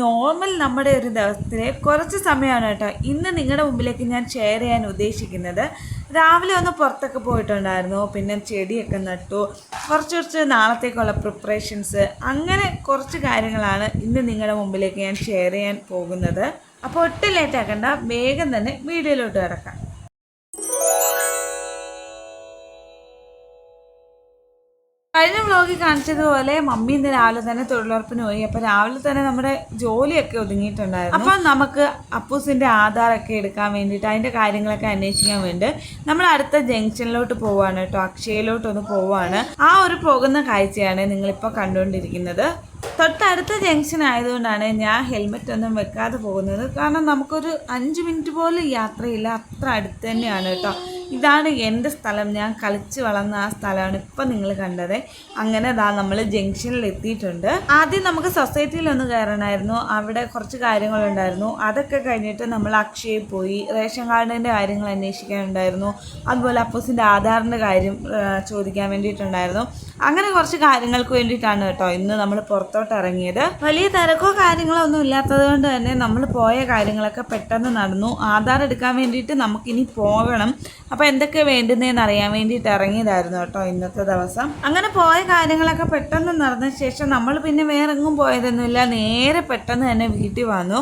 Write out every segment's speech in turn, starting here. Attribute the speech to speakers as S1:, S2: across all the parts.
S1: Normal നമ്മുടെ ഒരു ദിവസത്തിലെ കുറച്ച് സമയമാണ് കേട്ടോ. ഇന്ന് നിങ്ങളുടെ മുമ്പിലേക്ക് ഞാൻ ഷെയർ ചെയ്യാൻ ഉദ്ദേശിക്കുന്നത് രാവിലെ ഒന്ന് പുറത്തൊക്കെ പോയിട്ടുണ്ടായിരുന്നു. പിന്നെ ചെടിയൊക്കെ നട്ടു. കുറച്ച് കുറച്ച് നാളത്തേക്കുള്ള പ്രിപ്പറേഷൻസ് അങ്ങനെ കുറച്ച് കാര്യങ്ങളാണ് ഇന്ന് നിങ്ങളുടെ മുമ്പിലേക്ക് ഞാൻ ഷെയർ ചെയ്യാൻ പോകുന്നത്. അപ്പോൾ ഒട്ടും ലേറ്റ് ആക്കണ്ട. വേഗം തന്നെ വീഡിയോയിലോട്ട് കിടക്കാം. കഴിഞ്ഞ വ്ലോഗിൽ കാണിച്ചതുപോലെ മമ്മി ഇന്ന് രാവിലെ തന്നെ തൊഴിലുറപ്പിന് പോയി. അപ്പൊ രാവിലെ തന്നെ നമ്മുടെ ജോലിയൊക്കെ ഒതുങ്ങിയിട്ടുണ്ടായിരുന്നു. അപ്പൊ നമുക്ക് അപ്പൂസിന്റെ ആധാറൊക്കെ എടുക്കാൻ വേണ്ടിയിട്ട് അതിന്റെ കാര്യങ്ങളൊക്കെ അന്വേഷിക്കാൻ വേണ്ടി നമ്മൾ അടുത്ത ജംഗ്ഷനിലോട്ട് പോവാണ് കേട്ടോ. അക്ഷയയിലോട്ട് ഒന്ന് പോവാണ്. ആ ഒരു പോകുന്ന കാഴ്ചയാണ് നിങ്ങളിപ്പോൾ കണ്ടുകൊണ്ടിരിക്കുന്നത്. തൊട്ടടുത്ത ജംഗ്ഷൻ ആയതുകൊണ്ടാണ് ഞാൻ ഹെൽമെറ്റ് ഒന്നും വെക്കാതെ പോകുന്നത്. കാരണം നമുക്കൊരു അഞ്ച് മിനിറ്റ് പോലും യാത്രയില്ല. അത്ര അടുത്ത് തന്നെയാണ് കേട്ടോ. ഇതാണ് എന്റെ സ്ഥലം. ഞാൻ കളിച്ച് വളർന്ന ആ സ്ഥലമാണ് ഇപ്പം നിങ്ങൾ കണ്ടത്. അങ്ങനെ ദാ നമ്മൾ ജംഗ്ഷനിൽ എത്തിയിട്ടുണ്ട്. ആദ്യം നമുക്ക് സൊസൈറ്റിയിൽ ഒന്ന് കയറണമായിരുന്നു. അവിടെ കുറച്ച് കാര്യങ്ങളുണ്ടായിരുന്നു. അതൊക്കെ കഴിഞ്ഞിട്ട് നമ്മൾ അക്ഷയയിൽ പോയി റേഷൻ കാർഡിന്റെ കാര്യങ്ങൾ അന്വേഷിക്കാനുണ്ടായിരുന്നു. അതുപോലെ അപ്പോസിന്റെ ആധാറിന്റെ കാര്യം ചോദിക്കാൻ വേണ്ടിയിട്ടുണ്ടായിരുന്നു. അങ്ങനെ കുറച്ച് കാര്യങ്ങൾക്ക് വേണ്ടിയിട്ടാണ് കേട്ടോ ഇന്ന് നമ്മൾ പുറത്തോട്ട് ഇറങ്ങിയത്. വലിയ തിരക്കോ കാര്യങ്ങളോ ഒന്നും ഇല്ലാത്തത് കൊണ്ട് തന്നെ നമ്മൾ പോയ കാര്യങ്ങളൊക്കെ പെട്ടെന്ന് നടന്നു. ആധാർ എടുക്കാൻ വേണ്ടിയിട്ട് നമുക്കിനി പോകണം. അപ്പോൾ എന്തൊക്കെ വേണ്ടുന്നതെന്ന് അറിയാൻ വേണ്ടിയിട്ട് ഇറങ്ങിയതായിരുന്നു കേട്ടോ ഇന്നത്തെ ദിവസം. അങ്ങനെ പോയ കാര്യങ്ങളൊക്കെ പെട്ടെന്ന് നടന്ന ശേഷം നമ്മൾ പിന്നെ വേറെ എങ്ങും പോയതൊന്നുമില്ല. നേരെ പെട്ടെന്ന് തന്നെ വീട്ടിൽ വന്നു.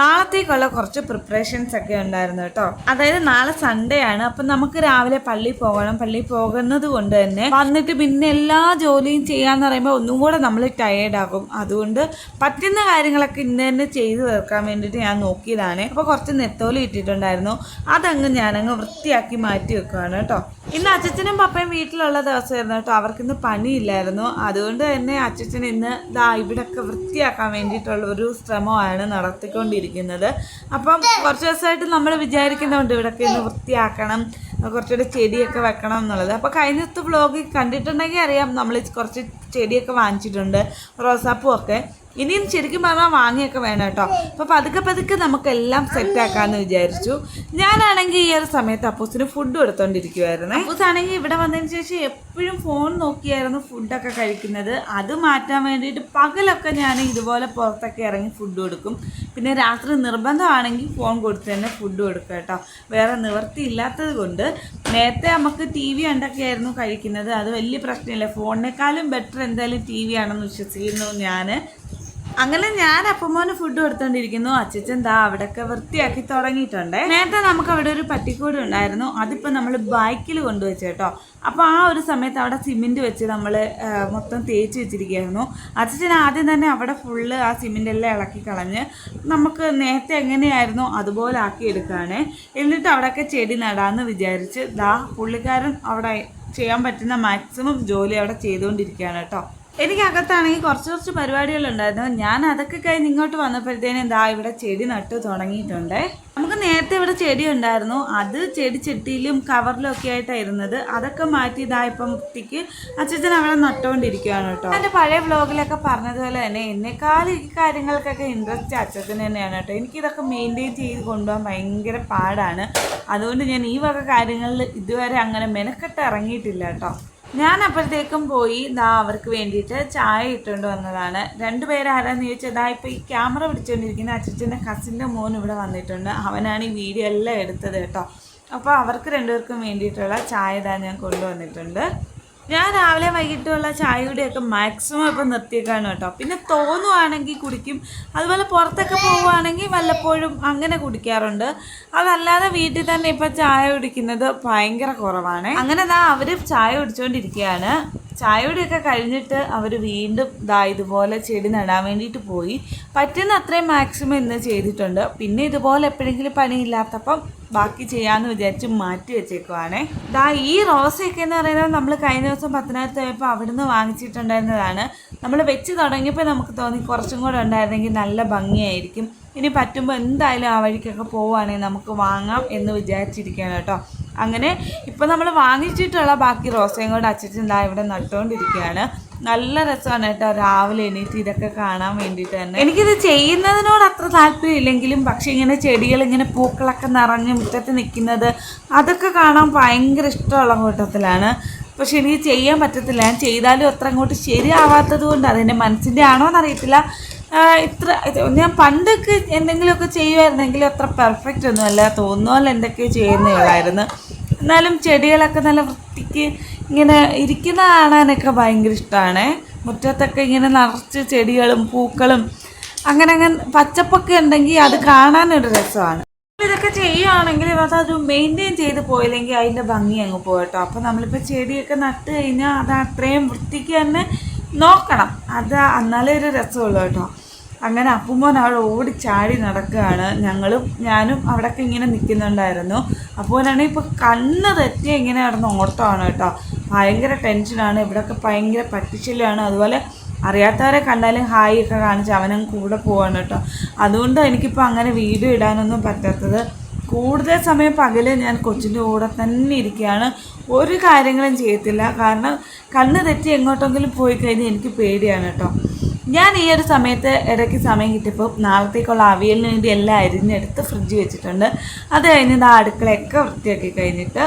S1: നാളത്തേക്കുള്ള കുറച്ച് പ്രിപ്പറേഷൻസ് ഒക്കെ ഉണ്ടായിരുന്നു കേട്ടോ. അതായത് നാളെ സൺഡേ ആണ്. അപ്പം നമുക്ക് രാവിലെ പള്ളിയിൽ പോകണം. പള്ളിയിൽ പോകുന്നത് കൊണ്ട് തന്നെ വന്നിട്ട് പിന്നെ എല്ലാ ജോലിയും ചെയ്യാന്ന് പറയുമ്പോൾ ഒന്നും കൂടെ നമ്മൾ ടയേർഡാകും അതുകൊണ്ട് പറ്റുന്ന കാര്യങ്ങളൊക്കെ ഇന്ന് തന്നെ ചെയ്തു തീർക്കാൻ വേണ്ടിയിട്ട് ഞാൻ നോക്കിയതാണ്. അപ്പോൾ കുറച്ച് നെത്തോലി ഇട്ടിട്ടുണ്ടായിരുന്നു. അതങ്ങ് ഞാനങ്ങ് വൃത്തിയാക്കി മാറ്റി വെക്കുകയാണ് കേട്ടോ. ഇന്ന് അച്ഛനും പപ്പയും വീട്ടിലുള്ള ദിവസമായിരുന്നു കേട്ടോ. അവർക്കിന്ന് പണിയില്ലായിരുന്നു. അതുകൊണ്ട് തന്നെ അച്ഛൻ ഇന്ന് ദാ ഇവിടെയൊക്കെ വൃത്തിയാക്കാൻ വേണ്ടിയിട്ടുള്ള ഒരു ശ്രമമാണ് നടത്തിക്കൊണ്ടിരിക്കുന്നത്. അപ്പം കുറച്ച് ദിവസമായിട്ട് നമ്മൾ വിചാരിക്കുന്നുണ്ട് ഇവിടെയൊക്കെ ഇന്ന് വൃത്തിയാക്കണം. കുറച്ചുകൂടെ ചെടിയൊക്കെ വെക്കണം എന്നുള്ളത്. അപ്പോൾ കഴിഞ്ഞത്തെ വ്ളോഗ് കണ്ടിട്ടുണ്ടെങ്കിൽ അറിയാം നമ്മൾ കുറച്ച് ചെടിയൊക്കെ വാങ്ങിച്ചിട്ടുണ്ട് റോസാപ്പൂ ഒക്കെ ഇനിയും ശരിക്കും പറഞ്ഞാൽ വാങ്ങിയൊക്കെ വേണം കേട്ടോ. അപ്പോൾ പതുക്കെ പതുക്കെ നമുക്കെല്ലാം സെറ്റാക്കാമെന്ന് വിചാരിച്ചു. ഞാനാണെങ്കിൽ ഈ ഒരു സമയത്ത് അപ്പൂസിന് ഫുഡ് കൊടുത്തോണ്ടിരിക്കുവായിരുന്നേ. അപ്പൂസാണെങ്കിൽ ഇവിടെ വന്നതിന് ശേഷം എപ്പോഴും ഫോൺ നോക്കിയായിരുന്നു ഫുഡൊക്കെ കഴിക്കുന്നത്. അത് മാറ്റാൻ വേണ്ടിയിട്ട് പകലൊക്കെ ഞാൻ ഇതുപോലെ പുറത്തൊക്കെ ഇറങ്ങി ഫുഡ് കൊടുക്കും. പിന്നെ രാത്രി നിർബന്ധമാണെങ്കിൽ ഫോൺ കൊടുത്ത് തന്നെ ഫുഡ് കൊടുക്കുക കേട്ടോ. വേറെ നിവൃത്തി ഇല്ലാത്തത് കൊണ്ട്. നേരത്തെ നമുക്ക് ടി വി കണ്ടൊക്കെയായിരുന്നു കഴിക്കുന്നത്. അത് വലിയ പ്രശ്നമില്ല. ഫോണിനേക്കാളും ബെറ്റർ എന്തായാലും ടി വി ആണെന്ന് വിശ്വസിക്കുന്നു ഞാൻ അങ്ങനെ ഞാൻ അപ്പമോന് ഫുഡ് കൊടുത്തോണ്ടിരിക്കുന്നു. അച്ഛൻ ദാ അവിടെയൊക്കെ വൃത്തിയാക്കി തുടങ്ങിയിട്ടുണ്ട്. നേരത്തെ നമുക്ക് അവിടെ ഒരു പട്ടിക്കൂട് ഉണ്ടായിരുന്നു. അതിപ്പോ നമ്മൾ ബൈക്കിൽ കൊണ്ടുവച്ചു കേട്ടോ. അപ്പോൾ ആ ഒരു സമയത്ത് അവിടെ സിമെന്റ് വെച്ച് നമ്മൾ മൊത്തം തേച്ച് വെച്ചിരിക്കുകയായിരുന്നു. അച്ഛൻ ആദ്യം തന്നെ അവിടെ ഫുള്ള് ആ സിമെന്റ് എല്ലാം ഇളക്കി കളഞ്ഞ് നമുക്ക് നേരത്തെ എങ്ങനെയായിരുന്നു അതുപോലെ ആക്കി എടുക്കുകയാണ് എന്നിട്ട് അവിടെയൊക്കെ ചെടി നടാന്ന് വിചാരിച്ച് ദാ പുള്ളിക്കാരൻ അവിടെ ചെയ്യാൻ പറ്റുന്ന മാക്സിമം ജോലി അവിടെ ചെയ്തുകൊണ്ടിരിക്കുകയാണ് കേട്ടോ. എനിക്ക് അകത്താണെങ്കിൽ കുറച്ച് കുറച്ച് പരിപാടികളുണ്ടായിരുന്നു. ഞാൻ അതൊക്കെ കഴിഞ്ഞ് ഇങ്ങോട്ട് വന്നപ്പോഴത്തേനും എന്താ ഇവിടെ ചെടി നട്ടു തുടങ്ങിയിട്ടുണ്ട്. നമുക്ക് നേരത്തെ ഇവിടെ ചെടി ഉണ്ടായിരുന്നു. അത് ചെടി ചെട്ടിയിലും കവറിലും ഒക്കെ ആയിട്ടാണ് ഇരുന്നത് അതൊക്കെ മാറ്റി ഇതാ ഇപ്പം മുക്തിക്ക് അച്ഛൻ അവിടെ നട്ടുകൊണ്ടിരിക്കുകയാണ് കേട്ടോ. എന്റെ പഴയ വ്ലോഗിലൊക്കെ പറഞ്ഞതുപോലെ തന്നെ എന്നെക്കാൾ ഈ കാര്യങ്ങൾക്കൊക്കെ ഇൻട്രസ്റ്റ് അച്ഛത്തിന് തന്നെയാണ് കേട്ടോ. എനിക്കിതൊക്കെ മെയിന്റെയിൻ ചെയ്ത് കൊണ്ടുപോകാൻ ഭയങ്കര പാടാണ്. അതുകൊണ്ട് ഞാൻ ഈ വക കാര്യങ്ങളിൽ ഇതുവരെ അങ്ങനെ മെനക്കെട്ട് ഇറങ്ങിയിട്ടില്ല കേട്ടോ. ഞാൻ അപ്പോഴത്തേക്കും പോയി ദാ അവർക്ക് വേണ്ടിയിട്ട് ചായ ഇട്ടുകൊണ്ട് വന്നതാണ്. രണ്ടുപേരാരാന്ന് ചോദിച്ചാൽ ദാ ഇപ്പോൾ ഈ ക്യാമറ പിടിച്ചുകൊണ്ടിരിക്കുന്ന അച്ഛന്റെ കസിന്റെ മോൻ ഇവിടെ വന്നിട്ടുണ്ട്. അവനാണ് ഈ വീഡിയോ എല്ലാം എടുത്തത് കേട്ടോ. അപ്പോൾ അവർക്ക് രണ്ടുപേർക്കും വേണ്ടിയിട്ടുള്ള ചായ ഇതാ ഞാൻ കൊണ്ടുവന്നിട്ടുണ്ട്. ഞാൻ രാവിലെ വൈകിട്ടുള്ള ചായയുടെയൊക്കെ മാക്സിമം ഇപ്പം നിർത്തിയേക്കാണ് കേട്ടോ. പിന്നെ തോന്നുവാണെങ്കിൽ കുടിക്കും. അതുപോലെ പുറത്തൊക്കെ പോവുകയാണെങ്കിൽ വല്ലപ്പോഴും അങ്ങനെ കുടിക്കാറുണ്ട്. അതല്ലാതെ വീട്ടിൽ തന്നെ ഇപ്പം ചായ കുടിക്കുന്നത് ഭയങ്കര കുറവാണ്. അങ്ങനെ ദാ അവർ ചായ കുടിച്ചുകൊണ്ടിരിക്കുകയാണ് ചായയുടെയൊക്കെ കഴിഞ്ഞിട്ട് അവർ വീണ്ടും ദാ ഇതുപോലെ ചെടി നടാൻ വേണ്ടിയിട്ട് പോയി. പറ്റുന്ന അത്രയും മാക്സിമം ഇന്ന് ചെയ്തിട്ടുണ്ട്. പിന്നെ ഇതുപോലെ എപ്പോഴെങ്കിലും പണിയില്ലാത്തപ്പം ബാക്കി ചെയ്യാമെന്ന് വിചാരിച്ച് മാറ്റി വെച്ചേക്കുവാണേ. ദാ ഈ റോസയൊക്കെ എന്ന് പറയുന്നത് നമ്മൾ കഴിഞ്ഞ ദിവസം പത്തനാപുരത്ത് പോയപ്പോൾ അവിടുന്ന് വാങ്ങിച്ചിട്ടുണ്ടായിരുന്നതാണ്. നമ്മൾ വെച്ച് തുടങ്ങിയപ്പോൾ നമുക്ക് തോന്നി കുറച്ചും കൂടെ ഉണ്ടായിരുന്നെങ്കിൽ നല്ല ഭംഗിയായിരിക്കും. ഇനി പറ്റുമ്പോൾ എന്തായാലും ആ വഴിക്കൊക്കെ പോവുകയാണെങ്കിൽ നമുക്ക് വാങ്ങാം എന്ന് വിചാരിച്ചിരിക്കുകയാണ് കേട്ടോ. അങ്ങനെ ഇപ്പോൾ നമ്മൾ വാങ്ങിച്ചിട്ടുള്ള ബാക്കി റോസയും കൂടെ അച്ഛൻ ദാ ഇവിടെ നട്ടുകൊണ്ടിരിക്കുകയാണ് നല്ല രസമാണ് കേട്ടോ രാവിലെ എണീറ്റ് ഇതൊക്കെ കാണാൻ വേണ്ടിയിട്ട് തന്നെ. എനിക്കിത് ചെയ്യുന്നതിനോട് അത്ര താല്പര്യം ഇല്ലെങ്കിലും പക്ഷെ ഇങ്ങനെ ചെടികൾ ഇങ്ങനെ പൂക്കളൊക്കെ നിറഞ്ഞ് മുറ്റത്ത് നിൽക്കുന്നത് അതൊക്കെ കാണാൻ ഭയങ്കര ഇഷ്ടമുള്ള കൂട്ടത്തിലാണ്. പക്ഷെ എനിക്ക് ചെയ്യാൻ പറ്റത്തില്ല. ഞാൻ ചെയ്താലും അത്ര അങ്ങോട്ട് ശരിയാവാത്തത് കൊണ്ട് അതെന്റെ മനസ്സിന്റെ ആണോ എന്നറിയത്തില്ല. ഇത്ര ഇത് ഞാൻ പണ്ടൊക്കെ എന്തെങ്കിലുമൊക്കെ ചെയ്യുമായിരുന്നെങ്കിൽ അത്ര പെർഫെക്റ്റ് ഒന്നും അല്ല തോന്നുന്ന പോലെ എന്തൊക്കെയോ ചെയ്യുന്നതായിരുന്നു എന്നാലും ചെടികളൊക്കെ നല്ല വൃത്തിക്ക് ഇങ്ങനെ ഇരിക്കുന്ന കാണാനൊക്കെ ഭയങ്കര ഇഷ്ടമാണ് മുറ്റത്തൊക്കെ ഇങ്ങനെ നിറച്ച് ചെടികളും പൂക്കളും അങ്ങനെ അങ്ങനെ പച്ചപ്പൊക്കെ ഉണ്ടെങ്കിൽ അത് കാണാനൊരു രസമാണ്. ഇതൊക്കെ ചെയ്യുകയാണെങ്കിൽ അത് മെയിന്റെയിൻ ചെയ്ത് പോയില്ലെങ്കിൽ അതിന്റെ ഭംഗി അങ്ങ് പോകട്ടോ അപ്പോൾ നമ്മളിപ്പോൾ ചെടിയൊക്കെ നട്ട് കഴിഞ്ഞാൽ അത് അത്രയും വൃത്തിക്ക് തന്നെ നോക്കണം. അത് എന്നാലേ ഒരു രസമുള്ളൂ കേട്ടോ. അങ്ങനെ അപ്പുമോൻ അവിടെ ഓടി ചാടി നടക്കുകയാണ്. ഞങ്ങളും ഞാനും അവിടെയൊക്കെ ഇങ്ങനെ നിൽക്കുന്നുണ്ടായിരുന്നു. അപ്പോലാണെങ്കിൽ ഇപ്പോൾ കണ്ണ് തെറ്റി ഇങ്ങനെ കിടന്ന് ഓട്ടമാണ് കേട്ടോ. ഭയങ്കര ടെൻഷനാണ്. ഇവിടെയൊക്കെ ഭയങ്കര പറ്റിച്ചില്ലാണ് അതുപോലെ അറിയാത്തവരെ കണ്ടാലും ഹായ് ഒക്കെ കാണിച്ച് അവനും കൂടെ പോവാണ് കേട്ടോ. അതുകൊണ്ട് എനിക്കിപ്പോൾ അങ്ങനെ വീഡിയോ ഇടാനൊന്നും പറ്റാത്തത്. കൂടുതൽ സമയം പകൽ ഞാൻ കൊച്ചിന്റെ കൂടെ തന്നെ ഇരിക്കുകയാണ്. ഒരു കാര്യങ്ങളും ചെയ്യത്തില്ല. കാരണം കണ്ണ് തെറ്റി എങ്ങോട്ടെങ്കിലും പോയി കഴിഞ്ഞാൽ എനിക്ക് പേടിയാണ് കേട്ടോ. ഞാൻ ഈ ഒരു സമയത്ത് ഇടയ്ക്ക് സമയം കിട്ടിയപ്പോൾ നാളത്തേക്കുള്ള അവിയലിന് വേണ്ടി എല്ലാം അരിഞ്ഞെടുത്ത് ഫ്രിഡ്ജ് വെച്ചിട്ടുണ്ട്. അത് കഴിഞ്ഞിട്ട് ആ അടുക്കളയൊക്കെ വൃത്തിയാക്കി കഴിഞ്ഞിട്ട്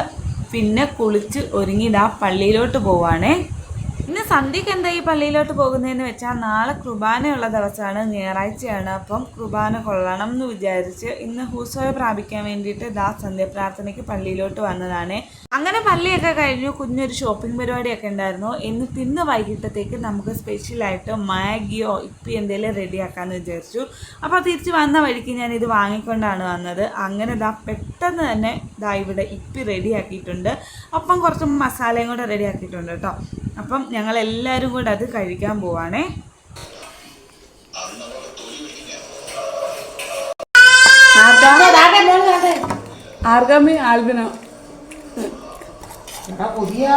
S1: പിന്നെ കുളിച്ച് ഒരുങ്ങിയിട്ട് ആ പള്ളിയിലോട്ട് പോവാണേ. ഇന്ന് സന്ധ്യക്ക് എന്താ ഈ പള്ളിയിലോട്ട് പോകുന്നതെന്ന് വെച്ചാൽ നാളെ കുർബാനയുള്ള ദിവസമാണ് ഞായറാഴ്ചയാണ്. അപ്പം കുർബാന കൊള്ളണം എന്ന് വിചാരിച്ച് ഇന്ന് ഹൂസോയെ പ്രാപിക്കാൻ വേണ്ടിയിട്ട് ദാ സന്ധ്യ പ്രാർത്ഥനയ്ക്ക് പള്ളിയിലോട്ട് വന്നതാണ്. അങ്ങനെ പള്ളിയൊക്കെ കഴിഞ്ഞു കുഞ്ഞൊരു ഷോപ്പിംഗ് പരിപാടിയൊക്കെ ഉണ്ടായിരുന്നു. ഇന്ന് വൈകിട്ടത്തേക്ക് നമുക്ക് സ്പെഷ്യലായിട്ട് മാഗിയോ ഇപ്പി എന്തെങ്കിലും റെഡിയാക്കാമെന്ന് വിചാരിച്ചു. അപ്പോൾ തിരിച്ച് വന്ന വഴിക്ക് ഞാൻ ഇത് വാങ്ങിക്കൊണ്ടാണ് വന്നത്. അങ്ങനെ ദാ പെട്ടെന്ന് തന്നെ ഇതാ ഇവിടെ ഇപ്പി റെഡിയാക്കിയിട്ടുണ്ട്. അപ്പം കുറച്ച് മസാലയും കൂടെ റെഡിയാക്കിയിട്ടുണ്ട് കേട്ടോ. അപ്പം ഞങ്ങൾ എല്ലാവരും കൂടെ അത് കഴിക്കാൻ പോവാണേ.
S2: ആർഗാമി ആൽബിനോ.
S3: പുതിയ.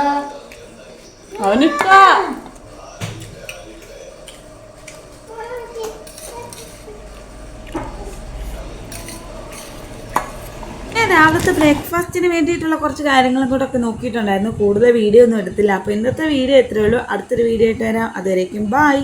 S1: രാവിലത്തെ ബ്രേക്ക്ഫാസ്റ്റിന് വേണ്ടിയിട്ടുള്ള കുറച്ച് കാര്യങ്ങളും കൂടെ ഒക്കെ നോക്കിയിട്ടുണ്ടായിരുന്നു. കൂടുതൽ വീഡിയോ ഒന്നും എടുത്തില്ല. അപ്പോൾ ഇന്നത്തെ വീഡിയോ എത്രയേ ഉള്ളൂ. അടുത്തൊരു വീഡിയോ ആയിട്ട് വരാം. അതുവരേക്കും ബായ്